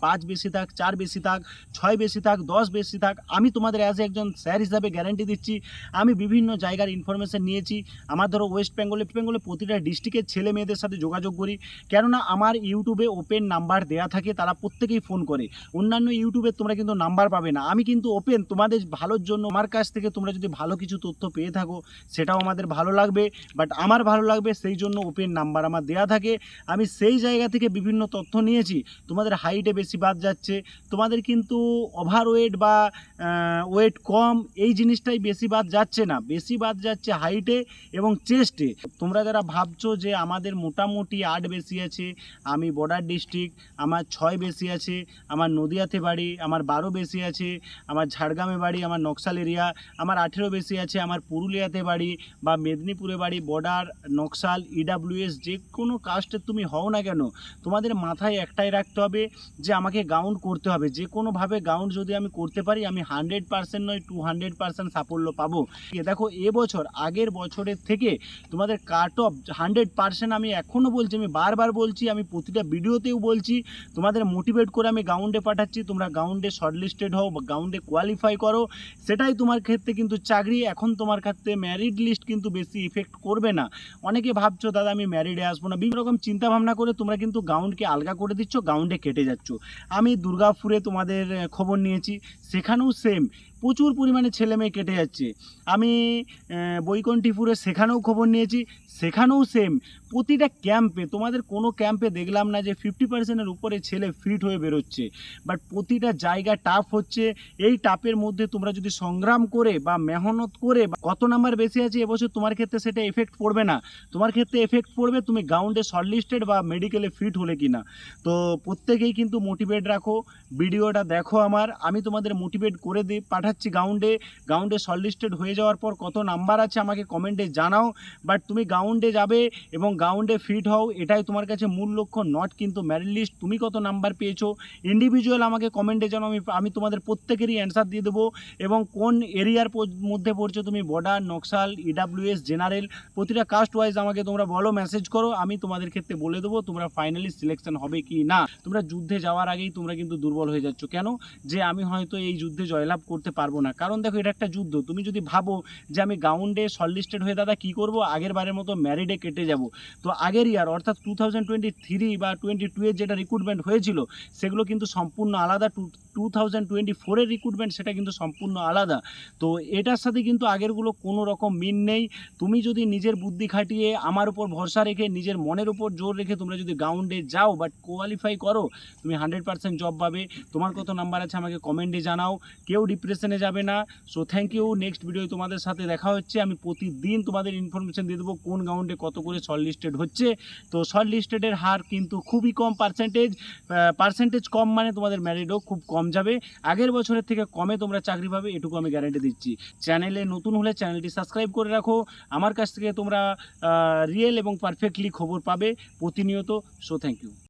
পাঁচ বেশি থাক, চার বেশি থাক, ছয় বেশি থাক, দশ বেশি থাক, আমি তোমাদের অ্যাজ একজন স্যার হিসাবে গ্যারান্টি দিচ্ছি। আমি বিভিন্ন জায়গার ইনফরমেশন নিয়েছি। আমার ধরো ওয়েস্ট বেঙ্গলে বেঙ্গলে প্রতিটা ডিস্ট্রিক্টের ছেলে মেয়েদের সাথে যোগাযোগ করি। কেননা আমার ইউটিউবে ওপেন নাম্বার দেয়া থাকে, তারা প্রত্যেকেই ফোন করে। অন্যান্য ইউটিউবে তোমরা কিন্তু নাম্বার পাবে না। আমি কিন্তু ওপেন তোমাদের ভালোর জন্য আমার কাছ থেকে তোমরা যদি ভালো কিছু তথ্য পেয়ে থাকো, সেটাও আমাদের ভালো লাগবে। বাট আমার ভালো লাগবে, সেই জন্য ওপেন নাম্বার আমার দেয়া থাকে। আমি সেই জায়গা থেকে বিভিন্ন তথ্য নিয়েছি। তোমাদের হাইটে বাদ যাচ্ছে। তোমাদের কিন্তু ওভার ওয়েট বা ওয়েট কম, এই জিনিসটাই বেশি বাদ যাচ্ছে না। বেশি বাদ যাচ্ছে হাইটে এবং চেস্টে তোমরা যারা ভাবছ যে আমাদের মোটামুটি আট বেশি আছে, আমি বর্ডার ডিস্ট্রিক্ট, আমার ছয় বেশি আছে, আমার নদিয়াতে বাড়ি, আমার বারো বেশি আছে, আমার ঝাড়গ্রামে বাড়ি, আমার নকশাল এরিয়া, আমার আঠেরো বেশি আছে, আমার পুরুলিয়াতে বাড়ি বা মেদিনীপুরে বাড়ি, বর্ডার, নকশাল ইডাব্লিউএস যে কোনো কাস্টের তুমি হও না কেন, তোমাদের মাথায় একটাই রাখতে হবে যে আমাকে গাউন্ড করতে হবে। যে কোনোভাবে গাউন্ড যদি আমি করতে পারি, আমি হান্ড্রেড পার্সেন্ট নয় টু হান্ড্রেড পার্সেন্ট সাফল্য পাবো। দেখো এবছর আগের বছরের থেকে তোমাদের কাট অফ হান্ড্রেড পার্সেন্ট আমি এখনও বলছি, আমি বারবার বলছি, আমি প্রতিটা ভিডিওতেও বলছি, তোমাদের মোটিভেট করে আমি গাউন্ডে পাঠাচ্ছি, তোমরা গাউন্ডে শর্টলিস্টেড হও, বা গাউন্ডে কোয়ালিফাই করো। সেটাই তোমার ক্ষেত্রে কিন্তু চাকরি, এখন তোমার ক্ষেত্রে ম্যারিড লিস্ট কিন্তু বেশি ইফেক্ট করবে না। অনেকে ভাবছ, দাদা, আমি ম্যারিডে আসব না। বিভিন্ন রকম চিন্তাভাবনা করে তোমরা কিন্তু গাউন্ডকে আলগা করে দিচ্ছ গাউন্ডে কেটে যাচ্ছ। আমি দুর্গাপুরে তোমাদের খবর নিয়েছি। সেখানেও সেম প্রচুর পরিমাণে ছেলে মেয়ে কেটে যাচ্ছে। আমি বৈকুণ্ঠীপুরে সেখানেও খবর নিয়েছি সেখানেও সেম প্রতিটা ক্যাম্পে তোমাদের কোনো ক্যাম্পে দেখলাম না যে ফিফটি পার্সেন্টের উপরে ছেলে ফিট হয়ে বেরোচ্ছে। বাট প্রতিটা জায়গা টাফ হচ্ছে। এই টাপের মধ্যে তোমরা যদি সংগ্রাম করে বা মেহনত করে বা কত নাম্বার বেশি আছে এবছর, তোমার ক্ষেত্রে সেটা এফেক্ট পড়বে না। তোমার ক্ষেত্রে এফেক্ট পড়বে তুমি গ্রাউন্ডে শর্টলিস্টেড বা মেডিকেলে ফিট হলে কি না তো প্রত্যেকেই কিন্তু মোটিভেট রাখো। ভিডিওটা দেখো আমার। আমি তোমাদের মোটিভেট করে দিই পাঠাচ্ছি গ্রাউন্ডে গ্রাউন্ডে শর্টলিস্টেড হয়ে যাওয়ার পর কত নাম্বার আছে আমাকে কমেন্টে জানাও। বাট তুমি গ্রাউন্ডে যাবে এবং গ্রাউন্ডে ফিট হও, এটাই তোমার কাছে মূল লক্ষ্য নট কিন্তু ম্যারিট লিস্ট তুমি কত নাম্বার পেয়েছ? ইন্ডিভিজুয়াল আমাকে কমেন্টে জানাও, আমি আমি তোমাদের প্রত্যেকেরই অ্যান্সার দিয়ে দেবো। এবং কোন এরিয়ার মধ্যে পড়ছো তুমি? বর্ডার নকশাল ইডাব্লিউএস জেনারেল প্রতিটা কাস্ট ওয়াইজ আমাকে তোমরা বলো মেসেজ করো, আমি তোমাদের ক্ষেত্রে বলে দেবো তোমরা ফাইনালি সিলেকশন হবে কি না। তোমরা যুদ্ধে যাওয়ার আগেই তোমরা কিন্তু দুর্বল হয়ে যাচ্ছ। কেন? যে আমি হয়তো এই যুদ্ধে জয়লাভ করতে পারব না। কারণ দেখো, এটা একটা যুদ্ধ। তুমি যদি ভাবো যে আমি গ্রাউন্ডে শর্টলিস্টেড হয়ে, দাদা, কি করব? আগের বারের মতো ম্যারিডে কেটে যাব। তো আগের ইয়ার অর্থাৎ টু থাউজেন্ড টোয়েন্টি থ্রি বা টোয়েন্টি টু এর যেটা রিক্রুটমেন্ট হয়েছিল, সেগুলো কিন্তু সম্পূর্ণ আলাদা। টু টু থাউজেন্ড টোয়েন্টি ফোরের রিক্রুটমেন্ট সেটা কিন্তু সম্পূর্ণ আলাদা। তো এটার সাথে কিন্তু আগেরগুলো কোনো রকম মিন নেই। তুমি যদি নিজের বুদ্ধি খাটিয়ে আমার উপর ভরসা রেখে, নিজের মনের উপর জোর রেখে তোমরা যদি গ্রাউন্ডে যাও বাট কোয়ালিফাই করো, তুমি হান্ড্রেড পার্সেন্ট জব পাবে। তোমার কত নাম্বার আছে আমাকে কমেন্টে জানাও, কেউ ডিপ্রেশনে যাবে না। So thank you next video তোমাদের সাথে দেখা হচ্ছে। আমি প্রতিদিন তোমাদের ইনফরমেশন দিয়ে দেবো কোন গ্রাউন্ডে কত করে শর্ট লিস্টেড হচ্ছে। তো শর্ট লিস্টেডের হার কিন্তু খুবই কম পার্সেন্টেজ পার্সেন্টেজ কম মানে তোমাদের ম্যারিডও খুব কম যাবে। আগের বছরের থেকে কমে তোমরা চাকরি পাবে, এটুকু আমি গ্যারান্টি দিচ্ছি। চ্যানেলে নতুন হলে চ্যানেলটি সাবস্ক্রাইব করে রাখো। আমার কাছ থেকে তোমরা রিয়েল এবং পারফেক্টলি খবর পাবে প্রতিনিয়ত। So thank you